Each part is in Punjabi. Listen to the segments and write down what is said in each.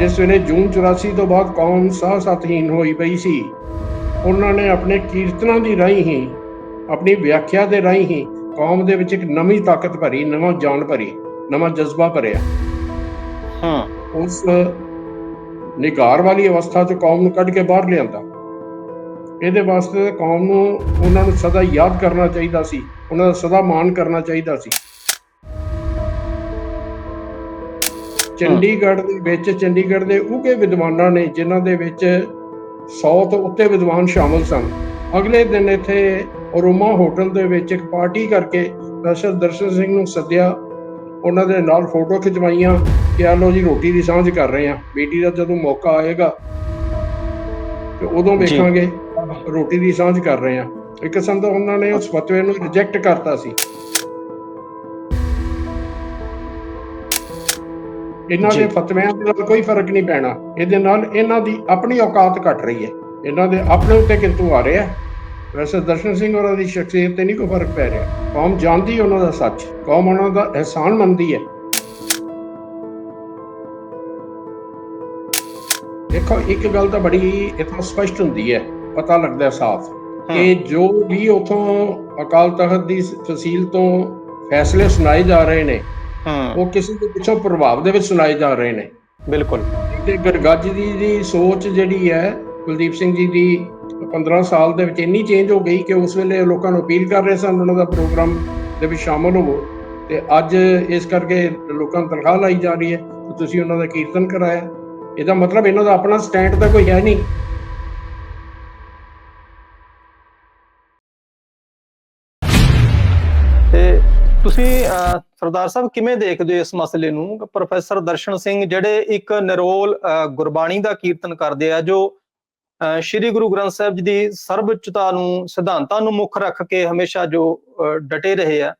ਜਿਸ ਵੇਲੇ ਜੂਨ 84 ਤੋਂ ਬਾਅਦ ਕੌਮ ਸਾਹ ਸਤਹੀਨ ਹੋਈ ਪਈ ਸੀ ਉਹਨਾਂ ਨੇ ਆਪਣੇ ਕੀਰਤਨਾਂ ਦੀ ਰਾਹੀਂ ਹੀ ਆਪਣੀ ਵਿਆਖਿਆ ਦੇ ਰਾਹੀਂ ਹੀ ਕੌਮ ਦੇ ਵਿੱਚ ਇੱਕ ਨਵੀਂ ਤਾਕਤ ਭਰੀ ਨਵਾਂ ਜਾਨ ਭਰੀ ਨਵਾਂ ਜਜ਼ਬਾ ਭਰਿਆ। ਹਾਂ। ਉਸ ਨਿਗਾਰ ਵਾਲੀ ਅਵਸਥਾ ਤੋਂ ਕੌਮ ਨੂੰ ਕੱਢ ਕੇ ਬਾਹਰ ਲਿਆਂਦਾ। ਇਹਦੇ ਵਾਸਤੇ ਕੌਮ ਨੂੰ ਉਹਨਾਂ ਨੂੰ ਸਦਾ ਯਾਦ ਕਰਨਾ ਚਾਹੀਦਾ ਸੀ ਉਹਨਾਂ ਦਾ ਸਦਾ ਮਾਣ ਕਰਨਾ ਚਾਹੀਦਾ ਸੀ। ਚੰਡੀਗੜ੍ਹ ਦੇ ਵਿੱਚ ਚੰਡੀਗੜ੍ਹ ਦੇ ਉਗੇ ਵਿਦਵਾਨਾਂ ਨੇ ਜਿਨ੍ਹਾਂ ਦੇ ਵਿੱਚ 100 ਤੋਂ ਉੱਤੇ ਵਿਦਵਾਨ ਸ਼ਾਮਲ ਸਨ। ਅਗਲੇ ਦਿਨ ਇੱਥੇ ਅਰੋਮਾ ਹੋਟਲ ਦੇ ਵਿੱਚ ਇੱਕ ਪਾਰਟੀ ਕਰਕੇ ਪ੍ਰੋਫੈਸਰ ਦਰਸ਼ਨ ਸਿੰਘ ਨੂੰ ਸੱਦਿਆ। ਉਹਨਾਂ ਦੇ ਨਾਲ ਫੋਟੋ ਖਿਚਵਾਈਆਂ ਕਿ ਆ ਲੋ ਜੀ ਰੋਟੀ ਦੀ ਸਾਂਝ ਕਰ ਰਹੇ ਆ ਬੇਟੀ ਦਾ ਜਦੋਂ ਮੌਕਾ ਆਏਗਾ ਤੇ ਉਦੋਂ। ਵੇਖਾਂਗੇ ਰੋਟੀ ਦੀ ਸਾਂਝ ਕਰ ਰਹੇ ਆ ਇੱਕ ਕਿਸਮ ਦਾ ਉਹਨਾਂ ਨੇ ਉਸ ਫਤਵੇ ਨੂੰ ਰਿਜੈਕਟ ਕਰਤਾ ਸੀ। ਇਹਨਾਂ। ਦੇ ਫਤਵਿਆਂ ਦੇ ਨਾਲ ਕੋਈ ਫ਼ਰਕ ਨਹੀਂ ਪੈਣਾ। ਇਹਦੇ ਨਾਲ ਇਹਨਾਂ ਦੀ ਆਪਣੀ ਔਕਾਤ ਘਟ ਰਹੀ ਹੈ। ਇਹਨਾਂ ਦੇ ਆਪਣੇ ਉੱਤੇ ਕਿੰਤੂ ਆ ਰਿਹਾ ਵੈਸੇ ਦਰਸ਼ਨ ਸਿੰਘ ਹੋਰਾਂ ਦੀ ਸ਼ਖਸੀਅਤ ਤੇ ਨਹੀਂ ਕੋਈ ਫ਼ਰਕ ਪੈ ਰਿਹਾ। ਕੌਮ ਜਾਣਦੀ ਉਹਨਾਂ ਦਾ ਸੱਚ। ਕੌਮ ਉਹਨਾਂ ਦਾ ਅਹਿਸਾਨ ਮੰਨਦੀ ਹੈ। ਦੇਖੋ ਇੱਕ ਗੱਲ ਤਾਂ ਬੜੀ ਇਤਨਾ ਸਪਸ਼ਟ ਹੁੰਦੀ ਹੈ। ਪਤਾ ਲੱਗਦਾ ਹੈ ਸਾਫ਼ ਕਿ ਜੋ ਵੀ ਉਥੋਂ ਅਕਾਲ ਤਖਤ ਦੀ ਤਹਿਸੀਲ ਤੋਂ ਫੈਸਲੇ ਸੁਣਾਏ ਜਾ ਰਹੇ ਨੇ ਉਹ ਕਿਸੇ ਦੇ ਪਿੱਛੋਂ ਪ੍ਰਭਾਵ ਦੇ ਵਿੱਚ ਸੁਣਾਏ ਜਾ ਰਹੇ ਨੇ। ਬਿਲਕੁਲ। ਤੇ ਗੜਗੱਜ ਦੀ ਦੀ ਸੋਚ ਜਿਹੜੀ ਹੈ ਕੁਲਦੀਪ ਸਿੰਘ ਜੀ ਦੀ 15 ਸਾਲ ਦੇ ਵਿੱਚ ਇੰਨੀ ਚੇਂਜ ਹੋ ਗਈ ਕਿ ਉਸ ਵੇਲੇ ਲੋਕਾਂ ਨੂੰ ਅਪੀਲ ਕਰ ਰਹੇ ਸਨ ਉਹਨਾਂ ਦਾ ਪ੍ਰੋਗਰਾਮ ਦੇ ਵਿੱਚ ਸ਼ਾਮਲ ਹੋਵੋ। ਤੇ ਅੱਜ ਇਸ ਕਰਕੇ ਲੋਕਾਂ ਨੂੰ ਤਨਖਾਹ ਲਾਈ ਜਾ ਰਹੀ ਹੈ ਤੁਸੀਂ ਉਹਨਾਂ ਦਾ ਕੀਰਤਨ ਕਰਾਇਆ। ਇਹਦਾ ਮਤਲਬ ਇਹਨਾਂ ਦਾ ਆਪਣਾ ਸਟੈਂਡ ਤਾਂ ਕੋਈ ਹੈ ਨਹੀਂ। ਤੁਸੀਂ ਅਹ, ਸਰਦਾਰ ਸਾਹਿਬ ਕਿਵੇਂ ਦੇਖਦੇ ਹੋ ਇਸ ਮਸਲੇ ਨੂੰ? ਪ੍ਰੋਫੈਸਰ ਦਰਸ਼ਨ ਸਿੰਘ ਜਿਹੜੇ ਇੱਕ ਨਿਰੋਲ ਅਹ, ਗੁਰਬਾਣੀ ਦਾ ਕੀਰਤਨ ਕਰਦੇ ਆ ਜੋ ਅਹ, ਸ੍ਰੀ ਗੁਰੂ ਗ੍ਰੰਥ ਸਾਹਿਬ ਜੀ ਦੀ ਸਰਵਉੱਚਤਾ ਨੂੰ ਸਿਧਾਂਤਾਂ ਨੂੰ ਮੁੱਖ ਰੱਖ ਕੇ ਹਮੇਸ਼ਾ ਜੋ ਡਟੇ ਰਹੇ ਆ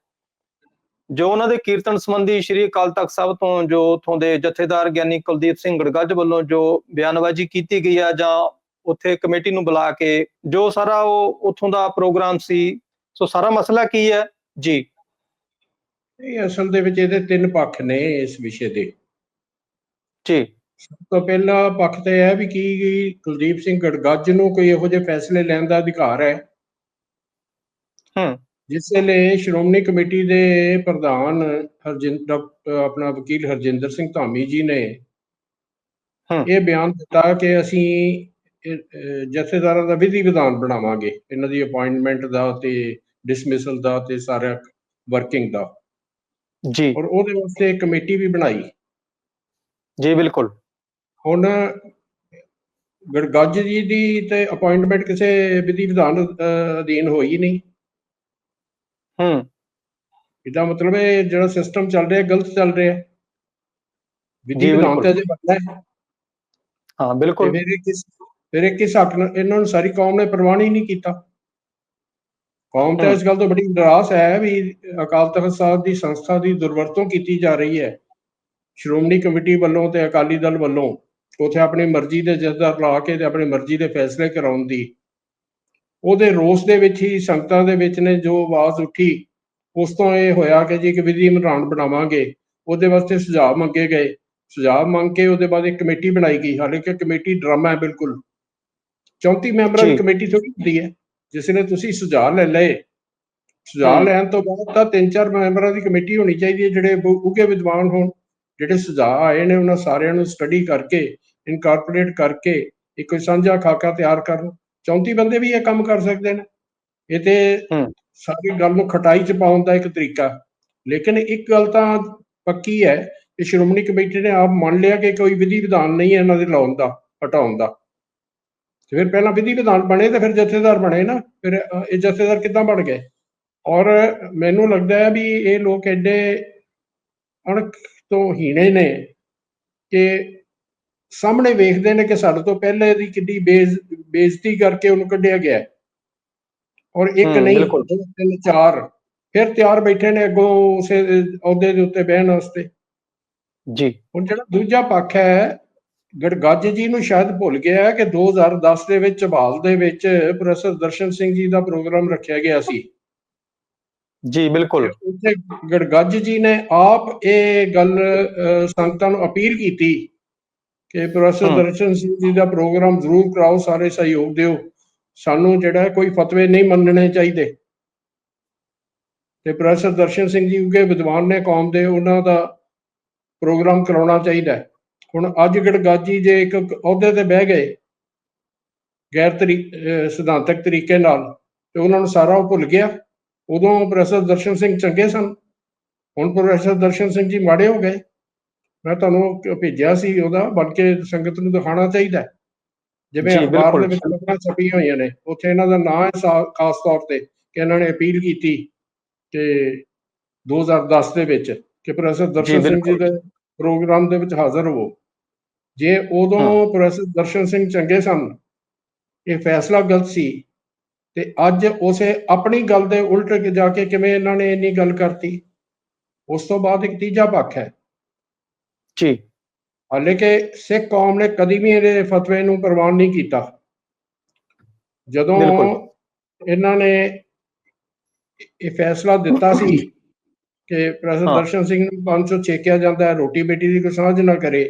ਜੋ ਉਹਨਾਂ ਦੇ ਕੀਰਤਨ ਸੰਬੰਧੀ ਸ੍ਰੀ ਅਕਾਲ ਤਖਤ ਸਾਹਿਬ ਤੋਂ ਜੋ ਉਥੋਂ ਦੇ ਜਥੇਦਾਰ ਗਿਆਨੀ ਕੁਲਦੀਪ ਸਿੰਘ ਗੜਗੱਜ ਵੱਲੋਂ ਜੋ ਬਿਆਨਬਾਜ਼ੀ ਕੀਤੀ ਗਈ ਆ ਜਾਂ ਉੱਥੇ ਕਮੇਟੀ ਨੂੰ ਬੁਲਾ ਕੇ ਜੋ ਸਾਰਾ ਉਹ ਉਥੋਂ ਦਾ ਪ੍ਰੋਗਰਾਮ ਸੀ ਸੋ ਸਾਰਾ ਮਸਲਾ ਕੀ ਹੈ? ਜੀ। ਇਹ ਅਸਲ ਦੇ ਵਿੱਚ ਇਹਦੇ ਤਿੰਨ ਪੱਖ ਨੇ ਇਸ ਵਿਸ਼ੇ ਦੇ। ਜੀ। ਸਭ ਤੋਂ ਪਹਿਲਾ ਪੱਖ ਤੇ ਹੈ ਵੀ ਕੀ ਕੁਲਦੀਪ ਸਿੰਘ ਗੜਗੱਜ ਨੂੰ ਕੋਈ ਇਹੋ ਜਿਹੇ ਫੈਸਲੇ ਲੈਣ ਦਾ ਅਧਿਕਾਰ ਹੈ। ਹੂੰ। ਜਿਸ ਵੇਲੇ ਸ਼੍ਰੋਮਣੀ ਕਮੇਟੀ ਦੇ ਪ੍ਰਧਾਨ ਹਰਜਿੰਦਰ ਆਪਣਾ ਵਕੀਲ ਹਰਜਿੰਦਰ ਸਿੰਘ ਧਾਮੀ ਜੀ ਨੇ ਹੂੰ। ਇਹ ਬਿਆਨ ਦਿੱਤਾ ਕਿ ਅਸੀਂ ਜਥੇਦਾਰਾਂ ਦਾ ਵਿਧੀ ਵਿਧਾਨ ਬਣਾਵਾਂਗੇ। ਇਹਨਾਂ ਦੀ ਅਪਾਇੰਟਮੈਂਟ ਦਾ ਤੇ ਡਿਸਮਿਸਲ ਦਾ ਤੇ ਸਾਰਾ ਵਰਕਿੰਗ ਦਾ। ਜੀ। ਔਰ ਉਹਦੇ ਵਾਸਤੇ ਕਮੇਟੀ ਵੀ ਬਣਾਈ। ਜੀ ਬਿਲਕੁਲ। ਹੁਣ ਗੜਗੱਜ ਜੀ ਦੀ ਤੇ ਅਪਾਇੰਟਮੈਂਟ ਕਿਸੇ ਵਿਧੀ ਵਿਧਾਨ ਅਧੀਨ ਹੋਈ ਨਹੀਂ। ਹੂੰ। ਇਹਦਾ ਮਤਲਬ ਇਹ ਜਿਹੜਾ ਸਿਸਟਮ ਚੱਲ ਰਿਹਾ ਗਲਤ ਚੱਲ ਰਿਹਾ। ਵਿਧੀ ਵਿਧਾਨ। ਤੇ ਅਜੇ ਬਣਨਾ ਹੈ। ਹਾਂ ਬਿਲਕੁਲ। ਫਿਰ ਇਹ ਕਿਸ ਇਹ ਕਿਸ ਹੱਕ ਨਾਲ ਇਹਨਾਂ ਨੂੰ ਸਾਰੀ ਕੌਮ ਨੇ ਪ੍ਰਵਾਨ ਹੀ ਨਹੀਂ ਕੀਤਾ। ਕੌਮ ਤਾਂ। ਇਸ ਗੱਲ ਤੋਂ ਬੜੀ ਨਿਰਾਸ਼ ਹੈ ਵੀ ਅਕਾਲ ਤਖਤ ਸਾਹਿਬ ਦੀ ਸੰਸਥਾ ਦੀ ਦੁਰਵਰਤੋਂ ਕੀਤੀ ਜਾ ਰਹੀ ਹੈ। ਸ਼੍ਰੋਮਣੀ ਕਮੇਟੀ ਵੱਲੋਂ ਤੇ ਅਕਾਲੀ ਦਲ ਵੱਲੋਂ ਉਥੇ ਆਪਣੀ ਮਰਜ਼ੀ ਦੇ ਜਥੇਦਾਰ ਲਾ ਕੇ ਤੇ ਆਪਣੀ ਮਰਜ਼ੀ ਦੇ ਫੈਸਲੇ ਕਰਾਉਣ ਦੀ। ਉਹਦੇ ਰੋਸ ਦੇ ਵਿੱਚ ਹੀ ਸੰਗਤਾਂ ਦੇ ਵਿੱਚ ਨੇ ਜੋ ਆਵਾਜ਼ ਉੱਠੀ ਉਸ ਤੋਂ ਇਹ ਹੋਇਆ ਕਿ ਜੀ ਇੱਕ ਵਿਧੀ ਵਿਧਾਨ ਬਣਾਵਾਂਗੇ। ਉਹਦੇ ਵਾਸਤੇ ਸੁਝਾਅ ਮੰਗੇ ਗਏ। ਸੁਝਾਅ ਮੰਗ ਕੇ ਉਹਦੇ ਬਾਅਦ ਇੱਕ ਕਮੇਟੀ ਬਣਾਈ ਗਈ। ਹਾਲਾਂਕਿ ਕਮੇਟੀ ਡਰਾਮਾ ਹੈ ਬਿਲਕੁਲ। 34 ਮੈਂਬਰਾਂ ਦੀ। ਕਮੇਟੀ ਥੋੜੀ ਹੁੰਦੀ ਹੈ। ਜਿਸ ਨੇ ਤੁਸੀਂ ਸੁਝਾਅ ਲੈ ਲਏ ਸੁਝਾਅ। ਲੈਣ ਤੋਂ ਬਾਅਦ ਤਾਂ ਤਿੰਨ ਚਾਰ ਮੈਂਬਰਾਂ ਦੀ ਕਮੇਟੀ ਹੋਣੀ ਚਾਹੀਦੀ ਹੈ ਜਿਹੜੇ ਉੱਘੇ ਵਿਦਵਾਨ ਹੋਣ ਜਿਹੜੇ ਸੁਝਾਅ ਆਏ ਨੇ ਉਹਨਾਂ ਸਾਰਿਆਂ ਨੂੰ ਸਟੱਡੀ ਕਰਕੇ ਇਨਕਾਰਪੋਰੇਟ ਕਰਕੇ ਇੱਕ ਸਾਂਝਾ ਖਾਕਾ ਤਿਆਰ ਕਰਨ 34 ਬੰਦੇ ਵੀ ਇਹ ਕੰਮ ਕਰ ਸਕਦੇ ਨੇ ਇਹ ਤੇ। ਸਾਰੀ ਗੱਲ ਨੂੰ ਖਟਾਈ ਚ ਪਾਉਣ ਦਾ ਇੱਕ ਤਰੀਕਾ ਲੇਕਿਨ ਇੱਕ ਗੱਲ ਤਾਂ ਪੱਕੀ ਹੈ ਕਿ ਸ਼੍ਰੋਮਣੀ ਕਮੇਟੀ ਨੇ ਆਪ ਮੰਨ ਲਿਆ ਕਿ ਕੋਈ ਵਿਧੀ ਵਿਧਾਨ ਨਹੀਂ ਹੈ ਇਹਨਾਂ ਦੇ ਲਾਉਣ ਦਾ ਹਟਾਉਣ ਦਾ ਤੇ ਫਿਰ ਪਹਿਲਾਂ ਵਿਧੀ ਵਿਧਾਨ ਬਣੇ ਤੇ ਫਿਰ ਜਥੇਦਾਰ ਬਣੇ ਨਾ ਫਿਰ ਇਹ ਜਥੇਦਾਰ ਕਿੱਦਾਂ ਬਣ ਗਏ? ਔਰ ਮੈਨੂੰ ਲੱਗਦਾ ਹੈ ਵੀ ਇਹ ਲੋਕ ਐਡੇ ਅਣਖ ਤੋਂ ਹੀਣੇ ਨੇ ਕਿ ਸਾਹਮਣੇ ਵੇਖਦੇ ਨੇ ਕਿ ਸਾਡੇ ਤੋਂ ਪਹਿਲੇ ਦੀ ਕਿੰਨੀ ਬੇਇੱਜ਼ ਬੇਇੱਜ਼ਤੀ ਕਰਕੇ ਉਹਨੂੰ ਕੱਢਿਆ ਗਿਆ। ਔਰ ਇੱਕ ਨਹੀਂ ਤਿੰਨ ਚਾਰ ਫਿਰ ਤਿਆਰ ਬੈਠੇ ਨੇ ਅੱਗੋਂ ਉਸੇ ਅਹੁਦੇ ਦੇ ਉੱਤੇ ਬਹਿਣ ਵਾਸਤੇ। ਜੀ। ਹੁਣ ਜਿਹੜਾ ਦੂਜਾ ਪੱਖ ਹੈ ਗੜਗੱਜ ਜੀ ਨੂੰ ਸ਼ਾਇਦ ਭੁੱਲ ਗਿਆ ਹੈ ਕਿ 2010 ਦੇ ਵਿੱਚ ਝਬਾਲ ਦੇ ਵਿੱਚ ਪ੍ਰੋਫੈਸਰ ਦਰਸ਼ਨ ਸਿੰਘ ਜੀ ਦਾ ਪ੍ਰੋਗਰਾਮ ਰੱਖਿਆ ਗਿਆ ਸੀ। ਜੀ ਬਿਲਕੁਲ। ਉੱਥੇ ਗੜਗੱਜ ਜੀ ਨੇ ਆਪ ਇਹ ਗੱਲ ਸੰਗਤਾਂ ਨੂੰ ਅਪੀਲ ਕੀਤੀ ਕਿ ਪ੍ਰੋਫੈਸਰ। ਦਰਸ਼ਨ ਸਿੰਘ ਜੀ ਦਾ ਪ੍ਰੋਗਰਾਮ ਜ਼ਰੂਰ ਕਰਾਓ ਸਾਰੇ ਸਹਿਯੋਗ ਦਿਓ। ਸਾਨੂੰ ਜਿਹੜਾ ਕੋਈ ਫਤਵੇ ਨਹੀਂ ਮੰਨਣੇ ਚਾਹੀਦੇ। ਤੇ ਪ੍ਰੋਫੈਸਰ ਦਰਸ਼ਨ ਸਿੰਘ ਜੀ ਉਗੇ ਵਿਦਵਾਨ ਨੇ ਕੌਮ ਦੇ ਉਹਨਾਂ ਦਾ ਪ੍ਰੋਗਰਾਮ ਕਰਾਉਣਾ ਚਾਹੀਦਾ ਹੈ। ਹੁਣ ਅੱਜ ਗੜਗਾਜੀ ਜੇ ਇੱਕ ਅਹੁਦੇ ਤੇ ਬਹਿ ਗਏ ਗੈਰ ਸਿਧਾਂਤਕ ਤਰੀਕੇ ਨਾਲ ਤੇ ਉਹਨਾਂ ਨੂੰ ਸਾਰਾ ਉਹ ਭੁੱਲ ਗਿਆ ਉਦੋਂ ਪ੍ਰੋਫੈਸਰ ਦਰਸ਼ਨ ਸਿੰਘ ਚੰਗੇ ਸਨ ਹੁਣ ਪ੍ਰੋਫੈਸਰ ਦਰਸ਼ਨ ਸਿੰਘ ਜੀ ਮਾੜੇ ਹੋ ਗਏ ਮੈਂ ਤੁਹਾਨੂੰ ਭੇਜਿਆ ਸੀ ਉਹਦਾ ਬਲਕਿ ਸੰਗਤ ਨੂੰ ਦਿਖਾਉਣਾ ਚਾਹੀਦਾ। ਜਿਵੇਂ ਅਖਬਾਰ ਦੇ। ਵਿੱਚ ਖਬਰਾਂ ਛਪੀਆਂ ਹੋਈਆਂ ਨੇ ਉੱਥੇ ਇਹਨਾਂ ਦਾ ਨਾਂ ਹੈ ਖਾਸ ਤੌਰ ਤੇ ਕਿ ਇਹਨਾਂ ਨੇ ਅਪੀਲ ਕੀਤੀ ਕਿ 2010 ਦੇ ਵਿੱਚ ਕਿ ਪ੍ਰੋਫੈਸਰ ਦਰਸ਼ਨ ਸਿੰਘ ਜੀ। ਦੇ ਪ੍ਰੋਗਰਾਮ ਦੇ ਵਿੱਚ ਹਾਜ਼ਰ ਹੋਵੋ ਜੇ ਉਦੋਂ। ਪ੍ਰੋਫੈਸਰ ਦਰਸ਼ਨ ਸਿੰਘ ਚੰਗੇ ਸਨ ਇਹ ਫੈਸਲਾ ਗਲਤ ਸੀ ਤੇ ਅੱਜ ਉਸੇ ਆਪਣੀ ਗੱਲ ਦੇ ਉਲਟ ਕੇ ਜਾ ਕੇ ਕਿਵੇਂ ਇਹਨਾਂ ਨੇ ਇੰਨੀ ਗੱਲ ਕਰਤੀ ਉਸ ਤੋਂ ਬਾਅਦ ਇੱਕ ਤੀਜਾ ਪੱਖ ਹੈ ਜੀ ਹਾਲੇ ਕਿ ਸਿੱਖ ਕੌਮ ਨੇ ਕਦੀ ਵੀ ਇਹਦੇ ਫਤਵੇ ਨੂੰ ਪ੍ਰਵਾਨ ਨਹੀਂ ਕੀਤਾ ਜਦੋਂ। ਇਹਨਾਂ ਨੇ ਇਹ ਫੈਸਲਾ ਦਿੱਤਾ ਸੀ ਕਿ ਪ੍ਰੋਫੈਸਰ। ਦਰਸ਼ਨ ਸਿੰਘ ਨੂੰ ਪੰਜ ਸੌ ਛੇਕਿਆ ਜਾਂਦਾ ਹੈ ਰੋਟੀ ਬੇਟੀ ਦੀ ਕੋਈ ਸਾਂਝ ਨਾ ਕਰੇ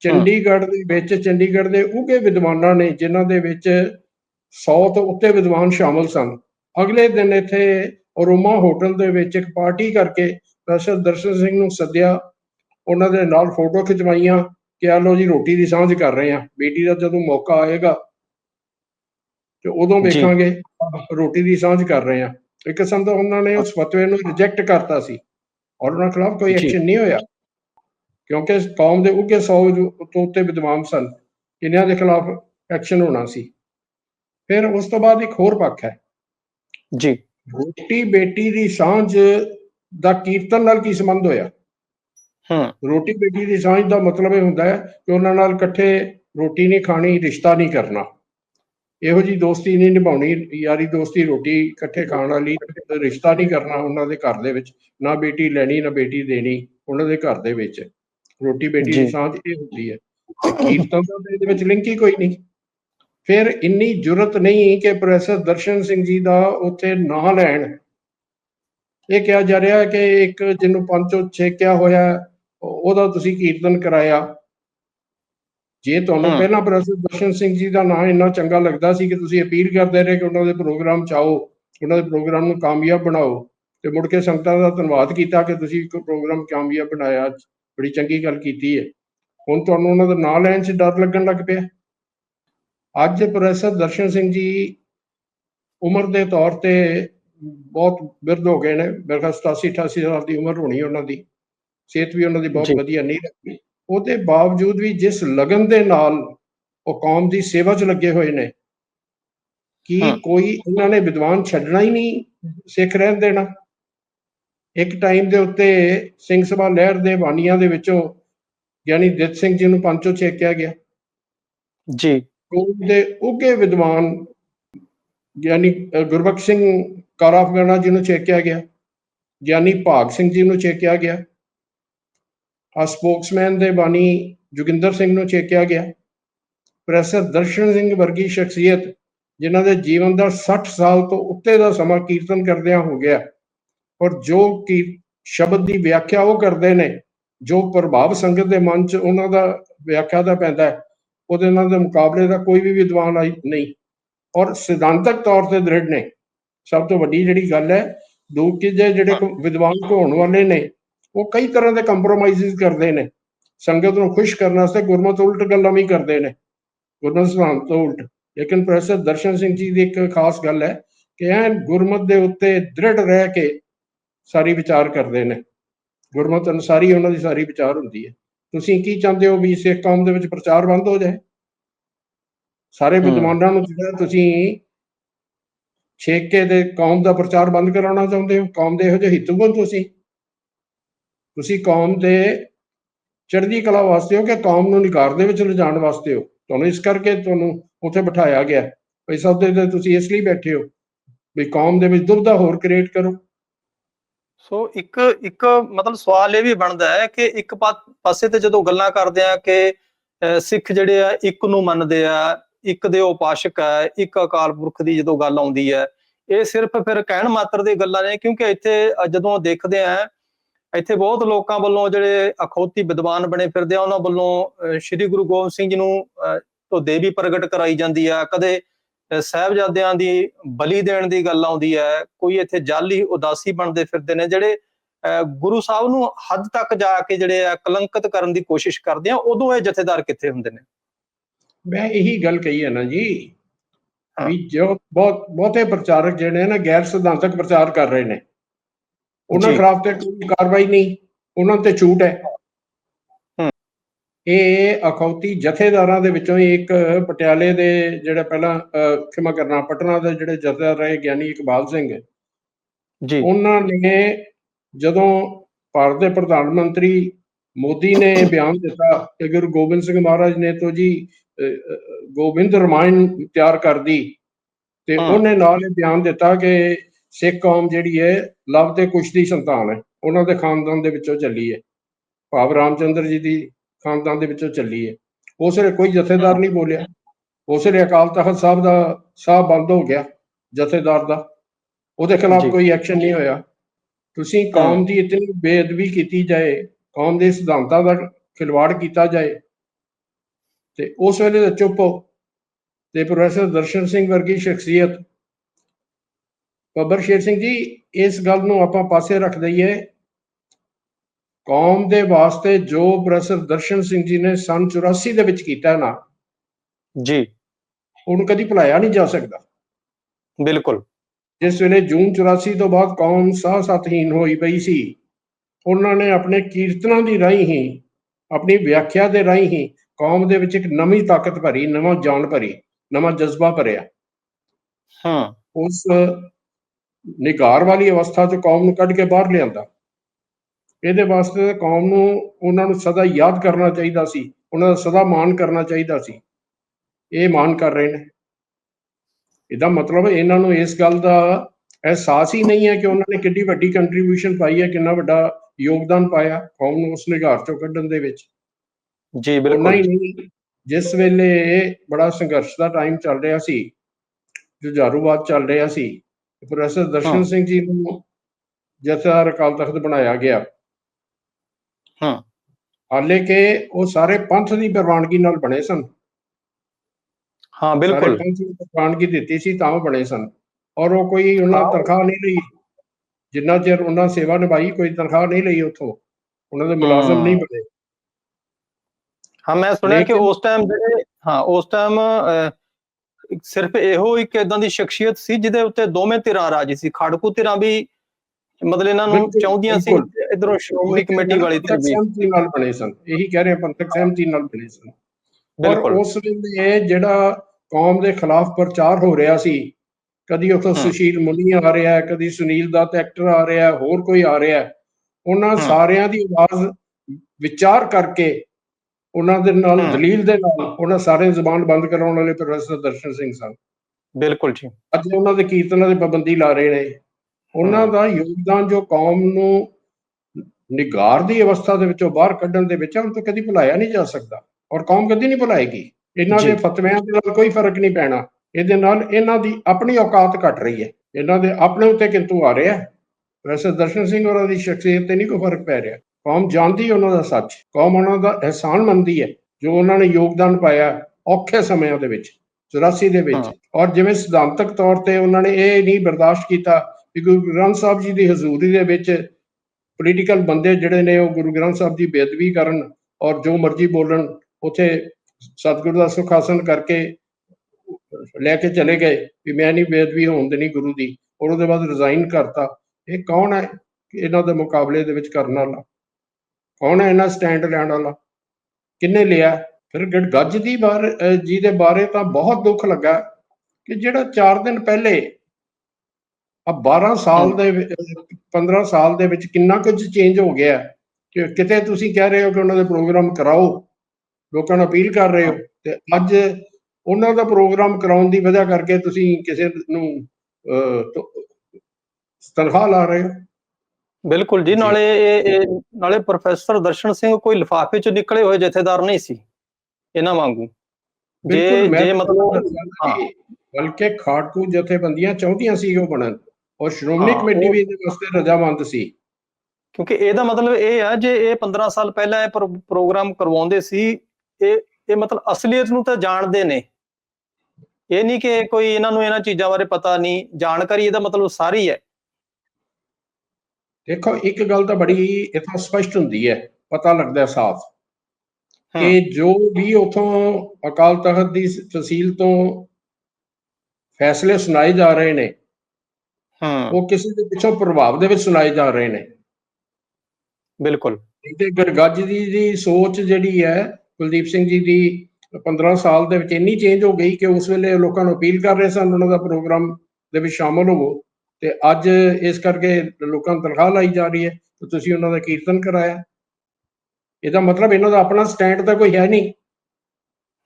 ਚੰਡੀਗੜ੍ਹ ਦੇ ਵਿੱਚ ਚੰਡੀਗੜ੍ਹ ਦੇ ਉਗੇ ਵਿਦਵਾਨਾਂ ਨੇ ਜਿਨ੍ਹਾਂ ਦੇ ਵਿੱਚ 100 ਤੋਂ ਉੱਤੇ ਵਿਦਵਾਨ ਸ਼ਾਮਲ ਸਨ। ਅਗਲੇ ਦਿਨ ਇੱਥੇ ਅਰੋਮਾ ਹੋਟਲ ਦੇ ਵਿੱਚ ਇੱਕ ਪਾਰਟੀ ਕਰਕੇ ਪ੍ਰੋਫੈਸਰ ਦਰਸ਼ਨ ਸਿੰਘ ਨੂੰ ਸੱਦਿਆ। ਉਹਨਾਂ ਦੇ ਨਾਲ ਫੋਟੋ ਖਿਚਵਾਈਆਂ ਕਿ ਆ ਲੋ ਜੀ ਰੋਟੀ ਦੀ ਸਾਂਝ ਕਰ ਰਹੇ ਆ ਬੇਟੀ ਦਾ ਜਦੋਂ ਮੌਕਾ ਆਏਗਾ ਤੇ ਉਦੋਂ। ਵੇਖਾਂਗੇ ਰੋਟੀ ਦੀ ਸਾਂਝ ਕਰ ਰਹੇ ਆ ਇੱਕ ਕਿਸਮ ਦਾ ਉਹਨਾਂ ਨੇ ਉਸ ਫਤਵੇ ਨੂੰ ਰਿਜੈਕਟ ਕਰਤਾ ਸੀ। ਔਰ ਉਹਨਾਂ ਖਿਲਾਫ ਕੋਈ। ਐਕਸ਼ਨ ਨਹੀਂ ਹੋਇਆ। ਕਿਉਂਕਿ ਕੌਮ ਦੇ ਉੱਗੇ 100 ਤੋਂ ਉੱਤੇ ਵਿਦਵਾਨ ਸਨ। ਇਹਨਾਂ ਦੇ ਖਿਲਾਫ ਐਕਸ਼ਨ ਹੋਣਾ ਸੀ। ਫਿਰ ਉਸ ਤੋਂ ਬਾਅਦ ਇੱਕ ਹੋਰ ਪੱਖ ਹੈ। ਜੀ। ਰੋਟੀ ਬੇਟੀ ਦੀ ਸਾਂਝ ਦਾ ਕੀਰਤਨ ਨਾਲ ਕੀ ਸੰਬੰਧ ਹੋਇਆ? ਹੂੰ। ਰੋਟੀ ਬੇਟੀ ਦੀ ਸਾਂਝ ਦਾ ਮਤਲਬ ਇਹ ਹੁੰਦਾ ਹੈ ਕਿ ਉਹਨਾਂ ਨਾਲ ਇਕੱਠੇ ਰੋਟੀ ਨਹੀਂ ਖਾਣੀ ਰਿਸ਼ਤਾ ਨਹੀਂ ਕਰਨਾ। ਇਹੋ ਜੀ ਦੋਸਤੀ ਨਹੀਂ ਨਿਭਾਉਣੀ ਯਾਰੀ ਦੋਸਤੀ ਰੋਟੀ ਇਕੱਠੇ ਖਾਣ ਵਾਲੀ ਰਿਸ਼ਤਾ ਨਹੀਂ ਕਰਨਾ ਉਹਨਾਂ ਦੇ ਘਰ ਦੇ ਵਿੱਚ। ਨਾ ਬੇਟੀ ਲੈਣੀ ਨਾ ਬੇਟੀ ਦੇਣੀ ਉਹਨਾਂ ਦੇ ਘਰ ਦੇ ਵਿੱਚ। ਰੋਟੀ ਬੇਟੀ ਦੀ। ਸਾਂਝ ਇਹ ਹੁੰਦੀ ਹੈ। ਕੀਰਤਨ ਦਾ ਇਹਦੇ ਵਿੱਚ ਲਿੰਕ ਹੀ ਕੋਈ ਨਹੀਂ। ਫਿਰ ਇੰਨੀ ਜੁਰਤ ਨਹੀਂ ਕਿ ਪ੍ਰੋਫੈਸਰ ਦਰਸ਼ਨ ਸਿੰਘ ਜੀ ਦਾ ਉੱਥੇ ਨਾਂ ਲੈਣ। ਇਹ ਕਿਹਾ ਜਾ ਰਿਹਾ ਹੈ ਕਿ ਇੱਕ ਜਿਹਨੂੰ ਪੰਚੋ ਛੇਕਿਆ ਹੋਇਆ ਉਹਦਾ ਤੁਸੀਂ ਕੀਰਤਨ ਕਰਾਇਆ। ਜੇ ਤੁਹਾਨੂੰ। ਪਹਿਲਾਂ ਪ੍ਰੋਫੈਸਰ ਦਰਸ਼ਨ ਸਿੰਘ ਜੀ ਦਾ ਨਾਮ ਇੰਨਾ ਚੰਗਾ ਲੱਗਦਾ ਸੀ ਕਿ ਤੁਸੀਂ ਅਪੀਲ ਕਰਦੇ ਰਹੇ ਕਿ ਉਹਨਾਂ ਦੇ ਪ੍ਰੋਗਰਾਮ ਚ ਆਓ ਉਹਨਾਂ ਦੇ ਪ੍ਰੋਗਰਾਮ ਨੂੰ ਕਾਮਯਾਬ ਬਣਾਓ। ਤੇ ਮੁੜ ਕੇ ਸੰਗਤਾਂ ਦਾ ਧੰਨਵਾਦ ਕੀਤਾ ਕਿ ਤੁਸੀਂ ਇੱਕ ਪ੍ਰੋਗਰਾਮ ਕਾਮਯਾਬ ਬਣਾਇਆ ਬੜੀ ਚੰਗੀ ਗੱਲ ਕੀਤੀ ਹੈ। ਹੁਣ ਤੁਹਾਨੂੰ ਉਹਨਾਂ ਦਾ ਨਾਂ ਲੈਣ 'ਚ ਡਰ ਲੱਗਣ ਲੱਗ ਪਿਆ। ਅੱਜ ਪ੍ਰੋਫੈਸਰ ਦਰਸ਼ਨ ਸਿੰਘ ਜੀ ਉਮਰ ਦੇ ਤੌਰ ਤੇ ਬਹੁਤ ਬਿਰਧ ਹੋ ਗਏ ਨੇ। ਮੇਰੇ ਖਿਆਲ 87 88 ਸਾਲ ਦੀ ਉਮਰ ਹੋਣੀ ਉਹਨਾਂ ਦੀ। ਸਿਹਤ ਵੀ ਉਹਨਾਂ ਦੀ ਬਹੁਤ। ਵਧੀਆ ਨਹੀਂ ਰਹੀ। ਉਹਦੇ ਬਾਵਜੂਦ ਵੀ ਜਿਸ ਲਗਨ ਦੇ ਨਾਲ ਉਹ ਕੌਮ ਦੀ ਸੇਵਾ 'ਚ ਲੱਗੇ ਹੋਏ ਨੇ ਕੀ। ਕੋਈ ਇਹਨਾਂ ਨੇ ਵਿਦਵਾਨ ਛੱਡਣਾ ਹੀ ਨਹੀਂ ਸਿੱਖ ਰਹਿਣ ਦੇਣਾ? ਇੱਕ ਟਾਈਮ ਦੇ ਉੱਤੇ ਸਿੰਘ ਸਭਾ ਲਹਿਰ ਦੇ ਬਾਨੀਆਂ ਦੇ ਵਿੱਚੋਂ ਯਾਨੀ ਦਿੱਤ ਸਿੰਘ ਜੀ ਨੂੰ ਪੰਚੋ ਛੇਕਿਆ ਗਿਆ। ਜੀ। ਕੌਮ ਦੇ ਉੱਗੇ ਵਿਦਵਾਨ ਯਾਨੀ ਗੁਰਬਖਸ਼ ਸਿੰਘ ਕਾਰਾਫਗਾਨਾ ਜੀ ਨੂੰ ਛੇਕਿਆ ਗਿਆ। ਗਿਆਨੀ ਭਾਗ ਸਿੰਘ ਜੀ ਨੂੰ ਛੇਕਿਆ ਗਿਆ। ਆ ਸਪੋਕਸਮੈਨ ਦੇ ਬਾਨੀ ਜੋਗਿੰਦਰ ਸਿੰਘ ਨੂੰ ਛੇਕਿਆ ਗਿਆ। ਪ੍ਰੋਫੈਸਰ ਦਰਸ਼ਨ ਸਿੰਘ ਵਰਗੀ ਸ਼ਖਸੀਅਤ ਜਿਨ੍ਹਾਂ ਦੇ ਜੀਵਨ ਦਾ 60 ਸਾਲ ਤੋਂ ਉੱਤੇ ਦਾ ਸਮਾਂ ਕੀਰਤਨ ਕਰਦਿਆਂ ਹੋ ਗਿਆ। ਔਰ ਜੋ ਕਿ ਸ਼ਬਦ ਦੀ ਵਿਆਖਿਆ ਉਹ ਕਰਦੇ ਨੇ, ਜੋ ਪ੍ਰਭਾਵ ਸੰਗਤ ਦੇ ਮਨ 'ਚ ਉਹਨਾਂ ਦਾ ਵਿਆਖਿਆ ਦਾ ਪੈਂਦਾ ਹੈ, ਉਹਦੇ ਨਾਲ ਦੇ ਮੁਕਾਬਲੇ ਦਾ ਕੋਈ ਵੀ ਵਿਦਵਾਨ ਨਹੀਂ। ਔਰ ਸਿਧਾਂਤਕ ਤੌਰ ਤੇ ਦ੍ਰਿੜ ਨੇ। ਸਭ ਤੋਂ ਵੱਡੀ ਜਿਹੜੀ ਗੱਲ ਹੈ, ਦੂਜੇ ਜਿਹੜੇ ਵਿਦਵਾਨ ਹੋਣ ਵਾਲੇ ਨੇ, ਉਹ ਕਈ ਤਰ੍ਹਾਂ ਦੇ ਕੰਪਰੋਮਾਈਜ਼ਸ ਕਰਦੇ ਨੇ। ਸੰਗਤ ਨੂੰ ਖੁਸ਼ ਕਰਨ ਵਾਸਤੇ ਗੁਰਮਤ ਉਲਟ ਗੱਲਾਂ ਵੀ ਕਰਦੇ ਨੇ। ਗੁਰਮਤ ਸਿਧਾਂਤ ਤੋਂ ਉਲਟ। ਲੇਕਿਨ ਪ੍ਰੋਫੈਸਰ ਦਰਸ਼ਨ ਸਿੰਘ ਜੀ ਦੀ ਇੱਕ ਖਾਸ ਗੱਲ ਹੈ ਕਿ ਐਨ ਗੁਰਮਤ ਦੇ ਉੱਤੇ ਦ੍ਰਿੜ ਰਹਿ ਕੇ ਸਾਰੀ ਵਿਚਾਰ ਕਰਦੇ ਨੇ। ਗੁਰਮਤਿ ਅਨੁਸਾਰੀ ਉਹਨਾਂ ਦੀ ਸਾਰੀ ਵਿਚਾਰ ਹੁੰਦੀ ਹੈ। ਤੁਸੀਂ ਕੀ ਚਾਹੁੰਦੇ ਹੋ ਵੀ ਸਿੱਖ ਕੌਮ ਦੇ ਵਿੱਚ ਪ੍ਰਚਾਰ ਬੰਦ ਹੋ ਜਾਏ? ਸਾਰੇ। ਵਿਦਵਾਨਾਂ ਨੂੰ ਜਿਹੜਾ ਤੁਸੀਂ ਛੇਕੇ ਦੇ ਕੌਮ ਦਾ ਪ੍ਰਚਾਰ ਬੰਦ ਕਰਾਉਣਾ ਚਾਹੁੰਦੇ ਹੋ? ਕੌਮ ਦੇ ਇਹੋ ਜਿਹੇ ਹਿੱਤੂ ਹੋ ਤੁਸੀਂ? ਤੁਸੀਂ ਕੌਮ ਦੇ ਚੜ੍ਹਦੀ ਕਲਾ ਵਾਸਤੇ ਹੋ ਕਿ ਕੌਮ ਨੂੰ ਨਿਗਾਰ ਦੇ ਵਿੱਚ ਲਿਜਾਣ ਵਾਸਤੇ ਹੋ? ਤੁਹਾਨੂੰ ਇਸ ਕਰਕੇ ਤੁਹਾਨੂੰ ਉੱਥੇ ਬਿਠਾਇਆ ਗਿਆ। ਇਸ ਸੌਦੇ ਤੇ ਤੁਸੀਂ ਇਸ ਲਈ ਬੈਠੇ ਹੋ ਵੀ ਕੌਮ ਦੇ ਵਿੱਚ ਦੁਬਦਾ ਹੋਰ ਕ੍ਰੀਏਟ ਕਰੋ। ਸੋ ਇੱਕ ਇੱਕ ਮਤਲਬ ਸਵਾਲ ਇਹ ਵੀ ਬਣਦਾ ਹੈ ਕਿ ਇੱਕ ਪਾਸੇ ਤੇ ਜਦੋਂ ਗੱਲਾਂ ਕਰਦੇ ਆ ਕਿ ਸਿੱਖ ਜਿਹੜੇ ਆ ਇੱਕ ਨੂੰ ਮੰਨਦੇ ਆ ਇੱਕ ਦੇ ਉਪਾਸ਼ਕ ਹੈ ਇੱਕ ਅਕਾਲ ਪੁਰਖ ਦੀ ਜਦੋਂ ਗੱਲ ਆਉਂਦੀ ਹੈ ਇਹ ਸਿਰਫ ਫਿਰ ਕਹਿਣ ਮਾਤਰ ਦੀ ਗੱਲਾਂ ਨੇ ਕਿਉਂਕਿ ਇੱਥੇ ਜਦੋਂ ਦੇਖਦੇ ਆ ਇੱਥੇ ਬਹੁਤ ਲੋਕਾਂ ਵੱਲੋਂ ਜਿਹੜੇ ਅਖੌਤੀ ਵਿਦਵਾਨ ਬਣੇ ਫਿਰਦੇ ਆ ਉਹਨਾਂ ਵੱਲੋਂ ਅਹ, ਸ੍ਰੀ ਗੁਰੂ ਗੋਬਿੰਦ ਸਿੰਘ ਜੀ ਨੂੰ ਅਹ, ਤੋਂ ਦੇਵੀ ਪ੍ਰਗਟ ਕਰਾਈ ਜਾਂਦੀ ਆ ਕਦੇ ਸਾਹਿਬਜ਼ਾਦਿਆਂ ਦੀ ਬਲੀ ਦੇਣ ਦੀ ਗੱਲ ਆਉਂਦੀ ਹੈ ਕੋਈ ਇੱਥੇ ਜਾਲੀ ਉਦਾਸੀ ਬਣਦੇ ਫਿਰਦੇ ਨੇ ਜਿਹੜੇ ਗੁਰੂ ਸਾਹਿਬ ਨੂੰ ਹੱਦ ਤੱਕ ਜਾ ਕੇ ਜਿਹੜੇ ਆ ਕਲੰਕਿਤ ਕਰਨ ਦੀ ਕੋਸ਼ਿਸ਼ ਕਰਦੇ ਆ ਉਦੋਂ ਇਹ ਜਥੇਦਾਰ ਕਿੱਥੇ ਹੁੰਦੇ ਨੇ ਮੈਂ ਇਹੀ ਗੱਲ ਕਹੀ ਹੈ ਨਾ ਜੀ। ਵੀ ਜੋ ਬਹੁਤ ਬਹੁਤੇ ਪ੍ਰਚਾਰਕ ਜਿਹੜੇ ਨੇ ਗੈਰ ਸਿਧਾਂਤਕ ਪ੍ਰਚਾਰ ਕਰ ਰਹੇ ਨੇ ਉਹਨਾਂ। ਖਿਲਾਫ ਤੇ ਕੋਈ ਕਾਰਵਾਈ ਨਹੀਂ ਉਹਨਾਂ ਤੇ ਛੂਟ ਹੂੰ। ਇਹ ਅਖੌਤੀ ਜਥੇਦਾਰਾਂ ਦੇ ਵਿੱਚੋਂ ਹੀ ਇੱਕ ਪਟਿਆਲੇ ਦੇ ਜਿਹੜਾ ਪਹਿਲਾਂ ਖਿਮਾ ਕਰਨਾ ਪਟਨਾ ਦੇ ਜਿਹੜੇ ਜਥੇਦਾਰ ਰਹੇ ਗਿਆਨੀ ਇਕਬਾਲ ਸਿੰਘ। ਜੀ। ਉਹਨਾਂ ਨੇ ਜਦੋਂ ਭਾਰਤ ਦੇ ਪ੍ਰਧਾਨ ਮੰਤਰੀ ਮੋਦੀ ਨੇ ਬਿਆਨ ਦਿੱਤਾ ਕਿ ਗੁਰੂ ਗੋਬਿੰਦ ਸਿੰਘ ਮਹਾਰਾਜ ਨੇ ਤੋਂ ਜੀ ਗੋਬਿੰਦ ਰਮਾਇਣ ਤਿਆਰ ਕਰ ਦੀ ਤੇ। ਉਹਨੇ ਨਾਲ ਇਹ ਬਿਆਨ ਦਿੱਤਾ ਕਿ ਸਿੱਖ ਕੌਮ ਜਿਹੜੀ ਹੈ ਲਵ ਤੇ ਕੁਸ਼ ਦੀ ਸੰਤਾਨ ਹੈ। ਉਹਨਾਂ ਦੇ ਖਾਨਦਾਨ ਦੇ ਵਿੱਚੋਂ ਚੱਲੀ ਹੈ। ਭਾਵ ਰਾਮਚੰਦਰ ਜੀ ਦੀ ਖਾਨਦਾਨ ਦੇ ਵਿੱਚੋਂ ਚੱਲੀ ਹੈ ਉਸ ਵੇਲੇ ਕੋਈ ਜਥੇਦਾਰ ਨਹੀਂ ਬੋਲਿਆ। ਉਸ ਵੇਲੇ ਅਕਾਲ ਤਖਤ ਸਾਹਿਬ ਦਾ ਸਾਹ ਬੰਦ ਹੋ ਗਿਆ ਜਥੇਦਾਰ ਦਾ। ਉਹਦੇ ਖਿਲਾਫ। ਕੋਈ ਐਕਸ਼ਨ ਨਹੀਂ ਹੋਇਆ। ਤੁਸੀਂ ਕੌਮ ਦੀ ਇਤਨੀ ਬੇਅਦਬੀ ਕੀਤੀ ਜਾਏ ਕੌਮ ਦੇ ਸਿਧਾਂਤਾਂ ਦਾ ਖਿਲਵਾੜ ਕੀਤਾ ਜਾਏ ਤੇ ਉਸ ਵੇਲੇ ਤਾਂ ਚੁੱਪ ਤੇ ਪ੍ਰੋਫੈਸਰ ਦਰਸ਼ਨ ਸਿੰਘ ਵਰਗੀ ਸ਼ਖਸੀਅਤ। ਬੱਬਰ ਸ਼ੇਰ ਸਿੰਘ ਜੀ ਇਸ ਗੱਲ ਨੂੰ ਆਪਾਂ ਪਾਸੇ ਰੱਖ ਦਈਏ। ਕੌਮ ਦੇ ਵਾਸਤੇ ਜੋ ਪ੍ਰੋਫੈਸਰ ਦਰਸ਼ਨ ਸਿੰਘ ਜੀ ਨੇ ਸਨ 84 ਦੇ ਵਿੱਚ ਕੀਤਾ ਨਾ ਜੀ। ਉਹਨੂੰ ਕਦੀ ਭੁਲਾਇਆ ਨਹੀਂ ਜਾ ਸਕਦਾ। ਬਿਲਕੁਲ। ਜਿਸ ਵੇਲੇ ਜੂਨ 84 ਤੋਂ ਬਾਅਦ ਕੌਮ ਸਾਹ ਸਤਹੀਨ ਹੋਈ ਪਈ ਸੀ ਉਹਨਾਂ ਨੇ ਆਪਣੇ ਕੀਰਤਨਾਂ ਦੀ ਰਾਹੀਂ ਹੀ ਆਪਣੀ ਵਿਆਖਿਆ ਦੇ ਰਾਹੀਂ ਹੀ ਕੌਮ ਦੇ ਵਿੱਚ ਇੱਕ ਨਵੀਂ ਤਾਕਤ ਭਰੀ ਨਵਾਂ ਜਾਨ ਭਰੀ ਨਵਾਂ ਜਜ਼ਬਾ ਭਰਿਆ। ਹਾਂ। ਉਸ ਨਿਗਾਰ ਵਾਲੀ ਅਵਸਥਾ ਤੋਂ ਕੌਮ ਨੂੰ ਕੱਢ ਕੇ ਬਾਹਰ ਲਿਆਂਦਾ। ਇਹਦੇ ਵਾਸਤੇ ਕੌਮ ਨੂੰ ਉਹਨਾਂ ਨੂੰ ਸਦਾ ਯਾਦ ਕਰਨਾ ਚਾਹੀਦਾ ਸੀ ਉਹਨਾਂ ਦਾ ਸਦਾ ਮਾਣ ਕਰਨਾ ਚਾਹੀਦਾ ਸੀ। ਇਹ ਮਾਣ ਕਰ ਰਹੇ ਨੇ। ਇਹਦਾ ਮਤਲਬ ਇਹਨਾਂ ਨੂੰ ਇਸ ਗੱਲ ਦਾ ਅਹਿਸਾਸ ਹੀ ਨਹੀਂ ਹੈ ਕਿ ਉਹਨਾਂ ਨੇ ਕਿੰਨੀ ਵੱਡੀ ਕੰਟਰੀਬਿਊਸ਼ਨ ਪਾਈ ਹੈ ਕਿੰਨਾ ਵੱਡਾ ਯੋਗਦਾਨ ਪਾਇਆ ਕੌਮ ਨੂੰ ਉਸ ਨਿਗਾਰ ਚੋਂ ਕੱਢਣ ਦੇ ਵਿੱਚ। ਜੀ ਬਿਲਕੁਲ। ਨਹੀਂ ਜਿਸ ਵੇਲੇ ਬੜਾ ਸੰਘਰਸ਼ ਦਾ ਟਾਈਮ ਚੱਲ ਰਿਹਾ ਸੀ ਜੁਝਾਰੂਵਾਦ ਚੱਲ ਰਿਹਾ ਸੀ ਪ੍ਰੋਫੈਸਰ। ਦਰਸ਼ਨ ਸਿੰਘ ਜੀ ਨੂੰ ਜਥੇਦਾਰ ਅਕਾਲ ਤਖਤ ਬਣਾਇਆ ਗਿਆ। ਹਾਂ। ਹਾਲੇ ਕਿ ਉਹ ਸਾਰੇ ਪੰਥ ਦੀ ਪ੍ਰਵਾਨਗੀ ਨਾਲ ਬਣੇ ਸਨ। ਹਾਂ ਬਿਲਕੁਲ। ਪੰਥ ਪ੍ਰਵਾਨਗੀ ਦਿੱਤੀ ਸੀ ਤਾਂ ਉਹ ਬਣੇ ਸਨ। ਔਰ ਉਹ ਕੋਈ ਉਹਨਾਂ। ਤਨਖਾਹ ਨਹੀਂ ਲਈ। ਜਿੰਨਾ ਚਿਰ ਉਹਨਾਂ ਸੇਵਾ ਨਿਭਾਈ ਕੋਈ ਤਨਖਾਹ ਨਹੀਂ ਲਈ ਉੱਥੋਂ। ਉਹਨਾਂ ਦੇ ਮੁਲਾਜ਼ਮ ਨਹੀਂ ਬਣੇ। ਹਾਂ ਮੈਂ ਸੁਣਿਆ ਕਿ ਉਸ ਟਾਈਮ ਜਿਹੜੇ ਹਾਂ ਉਸ ਟਾਈਮ ਸਿਰਫ ਇਹੋ ਇੱਕ ਇਦਾਂ ਦੀ ਸ਼ਖਸੀਅਤ ਸੀ ਜਿਹਦੇ ਉੱਤੇ ਦੋਵੇਂ ਧਿਰਾਂ ਰਾਜੀ ਸੀ। ਖਾੜਕੂ ਧਿਰਾਂ ਵੀ ਮਤਲਬ ਇਹਨਾਂ ਨੂੰ ਚਾਹੁੰਦੀਆਂ ਸੀ। ਇਧਰੋਂ ਸ਼੍ਰੋਮਣੀ ਕਮੇਟੀ ਵਾਲੀ ਪੰਥਕ ਵੀ ਸਹਿਮਤੀ ਨਾਲ ਬਣੇ ਸਨ ਇਹੀ ਕਹਿ ਰਹੇ ਪੰਥਕ ਸਹਿਮਤੀ ਨਾਲ ਬਣੇ ਸਨ ਬਿਲਕੁਲ ਉਸ ਵੇਲੇ ਜਿਹੜਾ ਕੌਮ ਦੇ ਖਿਲਾਫ ਪ੍ਰਚਾਰ ਹੋ ਰਿਹਾ ਸੀ ਕਦੀ ਉੱਥੋਂ। ਸੁਸ਼ੀਲ ਮੁਨੀ ਆ ਰਿਹਾ ਕਦੀ ਸੁਨੀਲ ਦੱਤ ਐਕਟਰ ਆ ਰਿਹਾ ਹੋਰ ਕੋਈ ਆ ਰਿਹਾ। ਉਹਨਾਂ। ਸਾਰਿਆਂ ਦੀ ਆਵਾਜ਼ ਵਿਚਾਰ ਕਰਕੇ ਉਹਨਾਂ ਦੇ ਨਾਲ। ਦਲੀਲ ਦੇ ਨਾਲ ਉਹਨਾਂ ਸਾਰੇ ਜ਼ੁਬਾਨ ਬੰਦ ਕਰਾਉਣ ਵਾਲੇ ਪ੍ਰੋਫੈਸਰ ਦਰਸ਼ਨ ਸਿੰਘ ਸਨ ਬਿਲਕੁਲ ਜੀ ਅੱਜ ਉਹਨਾਂ ਦੇ ਕੀਰਤਨਾਂ ਦੀ ਪਾਬੰਦੀ ਲਾ ਰਹੇ ਨੇ ਉਹਨਾਂ। ਦਾ ਯੋਗਦਾਨ ਜੋ ਕੌਮ ਨੂੰ ਨਿਗਾਰ ਦੀ ਅਵਸਥਾ ਦੇ ਵਿੱਚੋਂ ਬਾਹਰ ਕੱਢਣ ਦੇ ਵਿੱਚ ਹੈ, ਉਹਨੂੰ ਤਾਂ ਕਦੀ ਭੁਲਾਇਆ ਨਹੀਂ ਜਾ ਸਕਦਾ ਔਰ ਕੌਮ ਕਦੀ ਨਹੀਂ ਭੁਲਾਏਗੀ। ਇਹਨਾਂ। ਦੇ ਫਤਵਿਆਂ ਦੇ ਨਾਲ ਕੋਈ ਫ਼ਰਕ ਨਹੀਂ ਪੈਣਾ। ਇਹਦੇ ਨਾਲ ਇਹਨਾਂ ਦੀ ਆਪਣੀ ਔਕਾਤ ਘਟ ਰਹੀ ਹੈ। ਇਹਨਾਂ ਦੇ ਆਪਣੇ ਉੱਤੇ ਕਿੰਤੂ ਆ ਰਿਹਾ ਪ੍ਰੋਫੈਸਰ ਦਰਸ਼ਨ ਸਿੰਘ ਹੋਰਾਂ ਦੀ ਸ਼ਖਸੀਅਤ ਤੇ ਨਹੀਂ ਕੋਈ ਫ਼ਰਕ ਪੈ ਰਿਹਾ। ਕੌਮ ਜਾਣਦੀ ਉਹਨਾਂ ਦਾ ਸੱਚ। ਕੌਮ ਉਹਨਾਂ ਦਾ ਅਹਿਸਾਨ ਮੰਨਦੀ ਹੈ। ਜੋ ਉਹਨਾਂ ਨੇ ਯੋਗਦਾਨ ਪਾਇਆ ਔਖੇ ਸਮਿਆਂ ਦੇ ਵਿੱਚ 84 ਦੇ ਵਿੱਚ। ਔਰ ਜਿਵੇਂ ਸਿਧਾਂਤਕ ਤੌਰ ਤੇ ਉਹਨਾਂ ਨੇ ਇਹ ਨਹੀਂ ਬਰਦਾਸ਼ਤ ਕੀਤਾ ਕਿ ਗੁਰੂ ਗ੍ਰੰਥ ਸਾਹਿਬ ਜੀ ਦੀ ਹਜ਼ੂਰੀ ਦੇ ਵਿੱਚ ਪੋਲੀਟੀਕਲ ਬੰਦੇ ਜਿਹੜੇ ਨੇ ਉਹ ਗੁਰੂ ਗ੍ਰੰਥ ਸਾਹਿਬ ਦੀ ਬੇਅਦਬੀ ਕਰਨ ਔਰ ਜੋ ਮਰਜ਼ੀ ਬੋਲਣ, ਉਥੇ ਸਤਿਗੁਰੂ ਦਾ ਸੁਖਾਸਨ ਕਰਕੇ ਲੈ ਕੇ ਚਲੇ ਗਏ ਵੀ ਮੈਂ ਨਹੀਂ ਬੇਅਦਬੀ ਹੋਣ ਦੇਣੀ ਗੁਰੂ ਦੀ, ਔਰ ਉਹਦੇ ਬਾਅਦ ਰਿਜ਼ਾਈਨ ਕਰਤਾ। ਇਹ ਕੌਣ ਹੈ ਇਹਨਾਂ ਦੇ ਮੁਕਾਬਲੇ ਦੇ ਵਿੱਚ ਕਰਨ ਵਾਲਾ? ਕੌਣ ਹੈ ਇਹਨਾਂ ਸਟੈਂਡ ਲੈਣ ਵਾਲਾ? ਕਿੰਨੇ ਲਿਆ? ਫਿਰ ਗ- ਗੱਜ ਦੀ ਬਾਰ ਜੀ ਦੇ ਬਾਰੇ ਤਾਂ ਬਹੁਤ ਦੁੱਖ ਲੱਗਾ ਕਿ ਜਿਹੜਾ 4 ਦਿਨ ਪਹਿਲੇ ਆ 12 ਸਾਲ ਦੇ ਵਿੱਚ, ਅਹ 15 ਸਾਲ ਦੇ ਵਿੱਚ ਕਿੰਨਾ ਕੁਝ ਚੇਂਜ ਹੋ ਗਿਆ ਕਿ ਕਿਤੇ ਤੁਸੀਂ ਕਹਿ ਰਹੇ ਹੋ ਕਿ ਉਹਨਾਂ ਦੇ ਪ੍ਰੋਗਰਾਮ ਕਰਾਓ ਲੋਕਾਂ ਨੂੰ ਅਪੀਲ ਕਰ ਰਹੇ ਹੋ ਤੇ ਅੱਜ ਉਹਨਾਂ ਦਾ ਪ੍ਰੋਗਰਾਮ ਕਰਾਉਣ ਦੀ ਵਜ੍ਹਾ ਕਰਕੇ ਤੁਸੀਂ ਕਿਸੇ ਨੂੰ ਤਨਖਾਹ ਲਾ ਰਹੇ ਹੋ? ਬਿਲਕੁਲ ਜੀ। ਨਾਲੇ ਇਹ ਨਾਲੇ ਪ੍ਰੋਫੈਸਰ ਦਰਸ਼ਨ ਸਿੰਘ ਕੋਈ ਲਿਫਾਫੇ ਚੋਂ ਨਿਕਲੇ ਹੋਏ ਜਥੇਦਾਰ ਨਹੀਂ ਸੀ ਇਹਨਾਂ ਵਾਂਗੂ। ਜੇ ਜੇ ਮਤਲਬ ਹਾਂ। ਬਲਕਿ ਖਾੜਕੂ ਜਥੇਬੰਦੀਆਂ ਚਾਹੁੰਦੀਆਂ ਸੀ ਉਹ ਬਣਨ। ਔਰ ਸ਼੍ਰੋਮਣੀ ਕਮੇਟੀ ਵੀ ਇਹਦੇ ਵਾਸਤੇ ਰਜ਼ਾਮੰਦ ਸੀ। ਕਿਉਂਕਿ ਇਹਦਾ ਮਤਲਬ ਇਹ ਆ ਜੇ ਇਹ 15 ਸਾਲ ਪਹਿਲਾਂ ਇਹ ਪ੍ਰੋ- ਪ੍ਰੋਗਰਾਮ ਕਰਵਾਉਂਦੇ ਸੀ ਇਹ ਇਹ ਮਤਲਬ ਅਸਲੀਅਤ ਨੂੰ ਤਾਂ ਜਾਣਦੇ ਨੇ। ਇਹ ਨਹੀਂ ਕਿ ਕੋਈ ਇਹਨਾਂ ਨੂੰ ਇਹਨਾਂ ਚੀਜ਼ਾਂ ਬਾਰੇ ਪਤਾ ਨਹੀਂ ਜਾਣਕਾਰੀ ਇਹਦਾ ਮਤਲਬ ਸਾਰੀ ਹੈ। ਦੇਖੋ ਇੱਕ ਗੱਲ ਤਾਂ ਬੜੀ ਇਥੋਂ ਸਪਸ਼ਟ ਹੁੰਦੀ ਹੈ ਪਤਾ ਲੱਗਦਾ ਹੈ ਸਾਫ਼। ਕਿ ਜੋ ਵੀ ਉਥੋਂ ਅਕਾਲ ਤਖਤ ਦੀ ਤਹਿਸੀਲ ਤੋਂ ਫੈਸਲੇ ਸੁਣਾਏ ਜਾ ਰਹੇ ਨੇ ਉਹ ਕਿਸੇ ਦੇ ਪਿੱਛੋਂ ਪ੍ਰਭਾਵ ਦੇ ਵਿੱਚ ਸੁਣਾਏ ਜਾ ਰਹੇ ਨੇ। ਬਿਲਕੁਲ। ਤੇ ਗਰਗੱਜ ਦੀ ਦੀ ਸੋਚ ਜਿਹੜੀ ਹੈ ਕੁਲਦੀਪ ਸਿੰਘ ਜੀ ਦੀ 15 ਸਾਲ ਦੇ ਵਿੱਚ ਇੰਨੀ ਚੇਂਜ ਹੋ ਗਈ ਕਿ ਉਸ ਵੇਲੇ ਲੋਕਾਂ ਨੂੰ ਅਪੀਲ ਕਰ ਰਹੇ ਸਨ ਉਹਨਾਂ ਦਾ ਪ੍ਰੋਗਰਾਮ ਦੇ ਵਿੱਚ ਸ਼ਾਮਲ ਹੋਵੋ। ਤੇ ਅੱਜ ਇਸ ਕਰਕੇ ਲੋਕਾਂ ਨੂੰ ਤਨਖਾਹ ਲਾਈ ਜਾ ਰਹੀ ਹੈ ਤੇ ਤੁਸੀਂ ਉਹਨਾਂ ਦਾ ਕੀਰਤਨ ਕਰਾਇਆ। ਇਹਦਾ ਮਤਲਬ ਇਹਨਾਂ ਦਾ ਆਪਣਾ ਸਟੈਂਡ ਤਾਂ ਕੋਈ ਹੈ ਨਹੀਂ।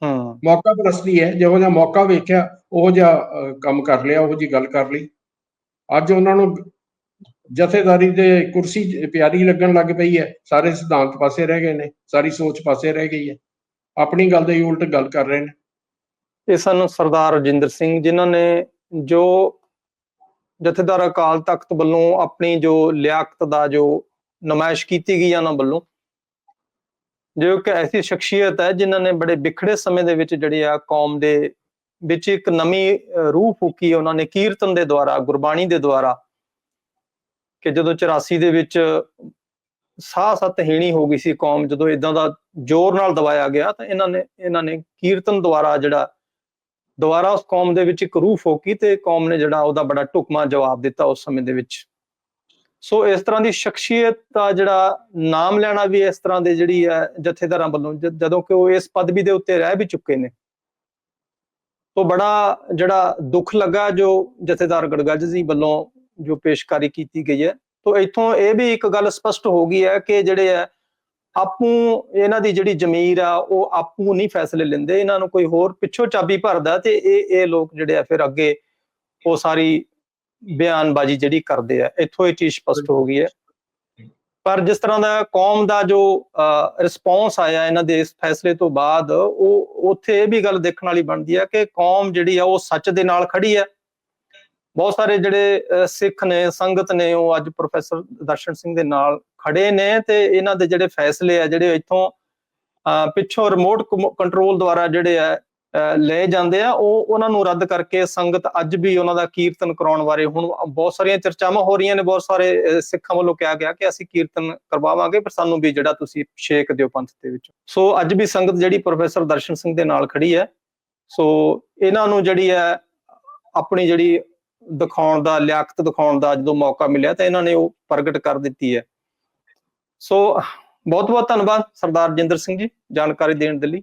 ਹਮ ਮੌਕਾ ਪ੍ਰਸਤੀ ਹੈ ਜਿਹੋ ਜਿਹਾ ਮੌਕਾ ਵੇਖਿਆ ਉਹ ਜਿਹਾ ਕੰਮ ਕਰ ਲਿਆ ਉਹ ਜੀ ਗੱਲ ਕਰ ਲਈ। ਅੱਜ ਉਹਨਾਂ ਨੂੰ ਜਥੇਦਾਰੀ ਦੇ ਕੁਰਸੀ ਪਿਆਰੀ ਲੱਗਣ ਲੱਗ ਪਈ ਹੈ। ਸਾਰੇ ਸਿਧਾਂਤ ਪਾਸੇ ਰਹਿ ਗਏ ਨੇ, ਸਾਰੀ ਸੋਚ ਪਾਸੇ ਰਹਿ ਗਈ ਹੈ। ਆਪਣੀ ਗੱਲ ਦੇ ਉਲਟ ਗੱਲ ਕਰ ਰਹੇ ਨੇ। ਇਹ ਸਨ ਸਰਦਾਰ ਰਜਿੰਦਰ ਸਿੰਘ ਜਿਨ੍ਹਾਂ ਨੇ ਜੋ ਜਥੇਦਾਰ ਅਕਾਲ ਤਖਤ ਵੱਲੋਂ ਆਪਣੀ ਜੋ ਲਿਆਕਤ ਦਾ ਜੋ ਨਮਾਇਸ਼ ਕੀਤੀ ਗਈ ਉਹਨਾਂ ਵੱਲੋਂ, ਜੋ ਇੱਕ ਐਸੀ ਸ਼ਖਸੀਅਤ ਹੈ ਜਿਨ੍ਹਾਂ ਨੇ ਬੜੇ ਵਿਖੜੇ ਸਮੇਂ ਦੇ ਵਿੱਚ ਜਿਹੜੇ ਆ ਕੌਮ ਦੇ ਵਿੱਚ ਇੱਕ ਨਵੀਂ ਰੂਹ ਫੂਕੀ ਉਹਨਾਂ ਨੇ ਕੀਰਤਨ ਦੇ ਦੁਆਰਾ, ਗੁਰਬਾਣੀ ਦੇ ਦੁਆਰਾ ਕਿ ਜਦੋਂ 84 ਦੇ ਵਿੱਚ ਸਾਹ ਸਤਹੀਣੀ ਹੋ ਗਈ ਸੀ ਕੌਮ, ਜਦੋਂ ਇਦਾਂ ਦਾ ਜ਼ੋਰ ਨਾਲ ਦਵਾਇਆ ਗਿਆ ਤਾਂ ਇਹਨਾਂ ਨੇ ਇਹਨਾਂ ਨੇ ਕੀਰਤਨ ਦੁਆਰਾ ਜਿਹੜਾ, ਦੁਆਰਾ ਉਸ ਕੌਮ ਦੇ ਵਿੱਚ ਇੱਕ ਰੂਹ ਫੋਕੀ ਤੇ ਕੌਮ ਨੇ ਜਿਹੜਾ ਉਹਦਾ ਬੜਾ ਢੁਕਮਾ ਜਵਾਬ ਦਿੱਤਾ ਉਸ ਸਮੇਂ ਦੇ ਵਿੱਚ। ਸੋ ਇਸ ਤਰ੍ਹਾਂ ਦੀ ਸ਼ਖਸੀਅਤ ਦਾ ਜਿਹੜਾ ਨਾਮ ਲੈਣਾ ਵੀ ਇਸ ਤਰ੍ਹਾਂ ਦੇ ਜਿਹੜੀ ਹੈ ਜਥੇਦਾਰਾਂ ਵੱਲੋਂ, ਜ- ਜਦੋਂ ਕਿ ਉਹ ਇਸ ਪਦਵੀ ਦੇ ਉੱਤੇ ਰਹਿ ਵੀ ਚੁੱਕੇ ਨੇ। ਤੋਂ ਬੜਾ ਜਿਹੜਾ ਦੁੱਖ ਲੱਗਾ ਜੋ ਜਥੇਦਾਰ ਗੜਗੱਜ ਜੀ ਵੱਲੋਂ ਜੋ ਪੇਸ਼ਕਾਰੀ ਕੀਤੀ ਗਈ ਹੈ, ਤੋਂ ਇੱਥੋਂ ਇਹ ਵੀ ਇੱਕ ਗੱਲ ਸਪਸ਼ਟ ਹੋ ਗਈ ਹੈ ਕਿ ਜਿਹੜੇ ਹੈ, ਆਪੂ ਇਹਨਾਂ ਦੀ ਜਿਹੜੀ ਜ਼ਮੀਰ ਆ, ਉਹ ਆਪੂ ਨਹੀਂ ਫੈਸਲੇ ਲੈਂਦੇ, ਇਹਨਾਂ ਨੂੰ ਕੋਈ ਹੋਰ ਪਿੱਛੋਂ ਚਾਬੀ ਭਰਦਾ ਤੇ ਇਹ ਇਹ ਲੋਕ ਜਿਹੜੇ ਆ ਫਿਰ ਅੱਗੇ ਉਹ ਸਾਰੀ ਬਿਆਨਬਾਜ਼ੀ ਜਿਹੜੀ ਕਰਦੇ ਆ, ਇੱਥੋਂ ਇਹ ਚੀਜ਼ ਸਪਸ਼ਟ ਹੋ ਗਈ ਹੈ। ਪਰ ਜਿਸ ਤਰ੍ਹਾਂ ਦਾ ਕੌਮ ਦਾ ਜੋ ਰਿਸਪੌਂਸ ਆਇਆ ਇਹਨਾਂ ਦੇ ਇਸ ਫੈਸਲੇ ਤੋਂ ਬਾਅਦ ਉਹ ਉੱਥੇ ਇਹ ਵੀ ਗੱਲ ਦੇਖਣ ਵਾਲੀ ਬਣਦੀ ਹੈ ਕਿ ਕੌਮ ਜਿਹੜੀ ਆ ਉਹ ਸੱਚ ਦੇ ਨਾਲ ਖੜੀ ਹੈ। ਬਹੁਤ ਸਾਰੇ ਜਿਹੜੇ ਸਿੱਖ ਨੇ ਸੰਗਤ ਨੇ ਉਹ ਅੱਜ ਪ੍ਰੋਫੈਸਰ ਦਰਸ਼ਨ ਸਿੰਘ ਦੇ ਨਾਲ ਖੜੇ ਨੇ ਤੇ ਇਹਨਾਂ ਦੇ ਜਿਹੜੇ ਫੈਸਲੇ ਆ ਜਿਹੜੇ ਇੱਥੋਂ ਅਹ, ਪਿੱਛੋਂ ਰਿਮੋਟ ਕੰਟਰੋਲ ਦੁਆਰਾ ਜਿਹੜੇ ਆ ਲਏ ਜਾਂਦੇ ਆ। ਉਹ ਉਹਨਾਂ ਨੂੰ ਰੱਦ ਕਰਕੇ ਸੰਗਤ ਅੱਜ ਵੀ ਉਹਨਾਂ ਦਾ ਕੀਰਤਨ ਕਰਾਉਣ ਬਾਰੇ ਹੁਣ ਬਹੁਤ ਸਾਰੀਆਂ ਚਰਚਾਵਾਂ ਹੋ ਰਹੀਆਂ ਨੇ। ਬਹੁਤ ਸਾਰੇ ਸਿੱਖਾਂ ਵੱਲੋਂ ਕਿਹਾ ਗਿਆ ਕਿ ਅਸੀਂ ਕੀਰਤਨ ਕਰਵਾਵਾਂਗੇ, ਪਰ ਸਾਨੂੰ ਵੀ ਜਿਹੜਾ ਤੁਸੀਂ ਛੇਕ ਦਿਓ ਪੰਥ ਦੇ ਵਿੱਚ। ਸੋ ਅੱਜ ਵੀ ਸੰਗਤ ਜਿਹੜੀ ਪ੍ਰੋਫੈਸਰ ਦਰਸ਼ਨ ਸਿੰਘ ਦੇ ਨਾਲ ਖੜੀ ਹੈ। ਸੋ ਇਹਨਾਂ ਨੂੰ ਜਿਹੜੀ ਹੈ, ਆਪਣੀ ਜਿਹੜੀ ਦਿਖਾਉਣ ਦਾ, ਲਿਆਕਤ ਦਿਖਾਉਣ ਦਾ ਜਦੋਂ ਮੌਕਾ ਮਿਲਿਆ ਤਾਂ ਇਹਨਾਂ ਨੇ ਉਹ ਪ੍ਰਗਟ ਕਰ ਦਿੱਤੀ ਹੈ। ਸੋ ਬਹੁਤ ਬਹੁਤ ਧੰਨਵਾਦ ਸਰਦਾਰ ਜਿੰਦਰ ਸਿੰਘ ਜੀ ਜਾਣਕਾਰੀ ਦੇਣ ਦੇ ਲਈ।